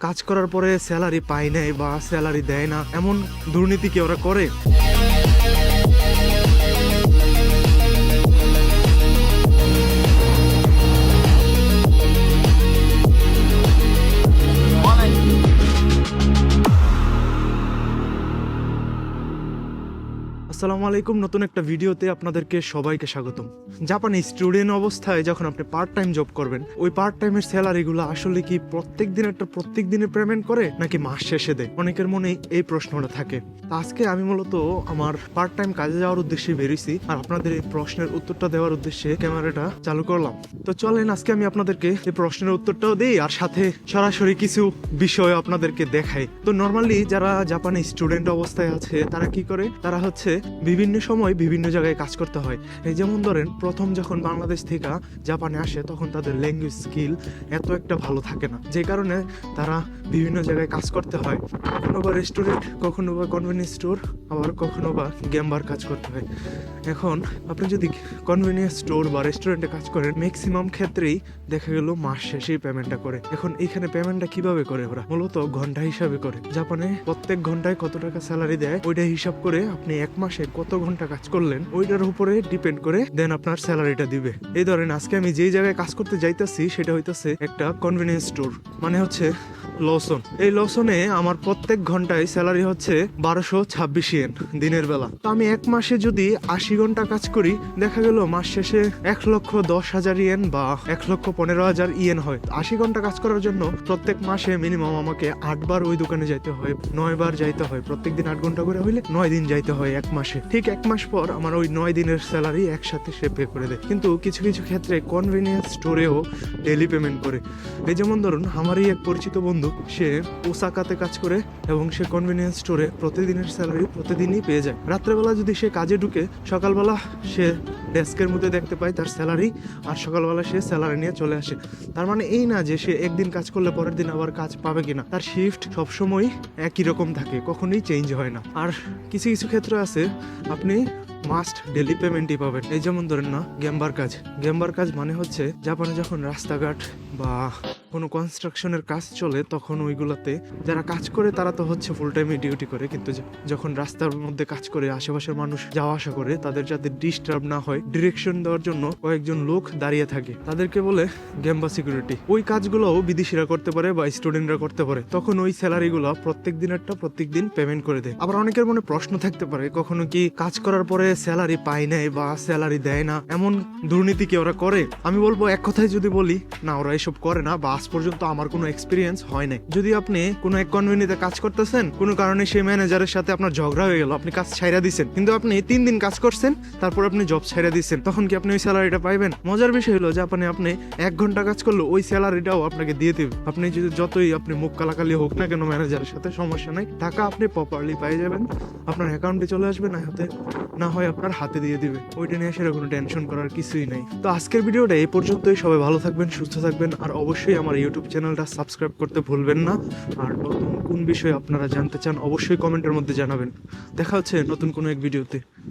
কাজ করার পরে স্যালারি পায় নাই বা স্যালারি দেয় না, এমন দুর্নীতি কি ওরা করে? আসসালামু আলাইকুম, নতুন একটা ভিডিওতে আপনাদেরকে সবাইকে স্বাগতম। জাপানে স্টুডেন্ট অবস্থায় যখন আপনি পার্ট টাইম জব করবেন, ওই পার্ট টাইমের স্যালারিগুলো আসলে কি প্রত্যেক দিন একটা প্রত্যেক দিনে পেমেন্ট করে, নাকি মাস শেষে দেয়? অনেকের মনেই এই প্রশ্নটা থাকে। আজকে আমি মূলত আমার পার্ট টাইম কাজে যাওয়ার উদ্দেশ্যে বেরিয়েছি, আর আপনাদের এই প্রশ্নের উত্তরটা দেওয়ার উদ্দেশ্যে ক্যামেরাটা চালু করলাম। তো চলেন, আজকে আমি আপনাদেরকে এই প্রশ্নের উত্তরটাও দিই, আর সাথে সরাসরি কিছু বিষয় আপনাদেরকে দেখাই। তো নর্মালি যারা জাপানে স্টুডেন্ট অবস্থায় আছে, তারা কি করে? তারা হচ্ছে বিভিন্ন সময় বিভিন্ন জায়গায় কাজ করতে হয়। এই যেমন ধরেন, প্রথম যখন বাংলাদেশ থেকে জাপানে আসে, তখন তাদের ল্যাঙ্গুয়েজ স্কিল এত একটা ভালো থাকে না। যে কারণে তারা বিভিন্ন জায়গায় কাজ করতে হয়। কখনো বা রেস্টুরেন্ট কখনো বা কনভেনিয়েন্স স্টোর আবার কখনো বা গেমবার কাজ করতে হয়। এখন আপনি যদি কনভেনিয়েন্স স্টোর বা রেস্টুরেন্টে কাজ করেন ম্যাক্সিমাম ক্ষেত্রেই দেখা গেল মাস শেষেই পেমেন্টটা করে। এখন এখানে পেমেন্টটা কীভাবে করে ওরা? মূলত ঘণ্টা হিসাবে করে। জাপানে প্রত্যেক ঘন্টায় কত টাকা স্যালারি দেয়? ওইটা হিসাব করে আপনি এক মাসে কত ঘণ্টা কাজ করলেন, ওইটার উপরে ডিপেন্ড করে দেন আপনার স্যালারিটা দিবে। এই ধরেন আজকে আমি যেই জায়গায় কাজ করতে যাইতেছি, সেটা হইতেছে একটা কনভেনিয়েন্স স্টোর মানে হচ্ছে লসন। এই লসনে আমার প্রত্যেক ঘন্টায় স্যালারি হচ্ছে বারোশো ছাব্বিশ ইয়েন দিনের বেলা। তো আমি এক মাসে যদি আশি ঘণ্টা কাজ করি, দেখা গেল মাস শেষে এক লক্ষ দশ হাজার ইয়েন বা এক লক্ষ পনেরো হাজার ইয়েন হয়। আশি ঘণ্টা কাজ করার জন্য প্রত্যেক মাসে মিনিমাম আমাকে আটবার ওই দোকানে যাইতে হয় নয় বার যাইতে হয়। প্রত্যেক দিন আট ঘণ্টা করে হইলে নয় দিন যাইতে হয়, এক মাসে। ঠিক এক মাস পর আমার ওই নয় দিনের স্যালারি একসাথে সে পে করে দেয়। কিন্তু কিছু কিছু ক্ষেত্রে কনভেনিয়েন্স স্টোরেও ডেলি পেমেন্ট করে। এই যেমন ধরুন, আমারই এক পরিচিত বন্ধু, সে ওসাকাতে কাজ করে এবং সে কনভেনিয়েন্স স্টোরে প্রতিদিনের স্যালারি প্রতিদিনই পেয়ে যায়। রাত্রেবেলা যদি সে কাজে ঢুকে, সকালবেলা সে ডেস্কের মধ্যে দেখতে পায় তার স্যালারি আর সকালবেলা সে স্যালারি নিয়ে চলে আসে। তার মানে এই না যে সে একদিন কাজ করলে পরের দিন আবার কাজ পাবে কিনা। তার শিফট সবসময় একই রকম থাকে, কখনোই চেঞ্জ হয় না। আর কিছু কিছু ক্ষেত্রে আছে আপনি মাস্ট ডেলি পেমেন্টই পাবেন। এই যেমন ধরেন না গেম্বার কাজ। গেম্বার কাজ মানে হচ্ছে, জাপানে যখন রাস্তাঘাট বা কোনো কনস্ট্রাকশনের কাজ চলে, তখন ওইগুলোতে যারা কাজ করে তারা তো হচ্ছে ফুল টাইমে ডিউটি করে। কিন্তু যখন রাস্তার মধ্যে কাজ করে, আশেপাশের মানুষ যাওয়া আসা করে, তাদের যাতে ডিস্টার্ব না হয় ডিরেকশন দেওয়ার জন্য কয়েকজন লোক দাঁড়িয়ে থাকে। তাদেরকে বলে গেম্বা সিকিউরিটি ওই কাজগুলোও বিদেশিরা করতে পারে বা স্টুডেন্টরা করতে পারে। তখন ওই স্যালারিগুলো প্রত্যেক দিনেরটা প্রত্যেক দিন পেমেন্ট করে দেয়। আবার অনেকের মনে প্রশ্ন থাকতে পারে, কখনো কি কাজ করার পরে স্যালারি পায় নাই বা স্যালারি দেয় না? এমন দুর্নীতি কি ওরা করে? আমি বলব, এক কথায় যদি বলি, না, ওরা এসব করে না বা আজ পর্যন্ত আমার কোনো এক্সপিরিয়েন্স হয় নাই। যদি আপনি কোনো এক কনভেনিতে কাজ করতেছেন, কোনো কারণে সেই ম্যানেজারের সাথে আপনার ঝগড়া হয়ে গেল, আপনি কাজ ছাইরা দিছেন। কিন্তু আপনি তিন দিন কাজ করছেন, তারপর আপনি জব ছাইরা দিচ্ছেন তখন কি আপনি ওই স্যালারিটা পাইবেন? মজার বিষয় হলো যে আপনি আপনি এক ঘণ্টা কাজ করলে ওই স্যালারিটাও আপনাকে দিয়ে দেবে। আপনি যদি যতই আপনি মুখ কালাকালি হোক না কেন ম্যানেজারের সাথে, সমস্যা নাই। টাকা আপনি প্রপারলি পাই যাবেন। আপনার অ্যাকাউন্টে চলে আসবে, না হাতে, না হয় আপনার হাতে দিয়ে দিবে। ওইটা নিয়ে সেটা কোনো টেনশন করার কিছুই নাই। তো আজকের ভিডিওটা এই পর্যন্তই। সবাই ভালো থাকবেন, সুস্থ থাকবেন, আর অবশ্যই আমার ইউটিউব চ্যানেলটা সাবস্ক্রাইব করতে ভুলবেন না। আর নতুন কোন বিষয়ে আপনারা জানতে চান, অবশ্যই কমেন্টের মধ্যে জানাবেন। দেখা হচ্ছে নতুন কোনো এক ভিডিওতে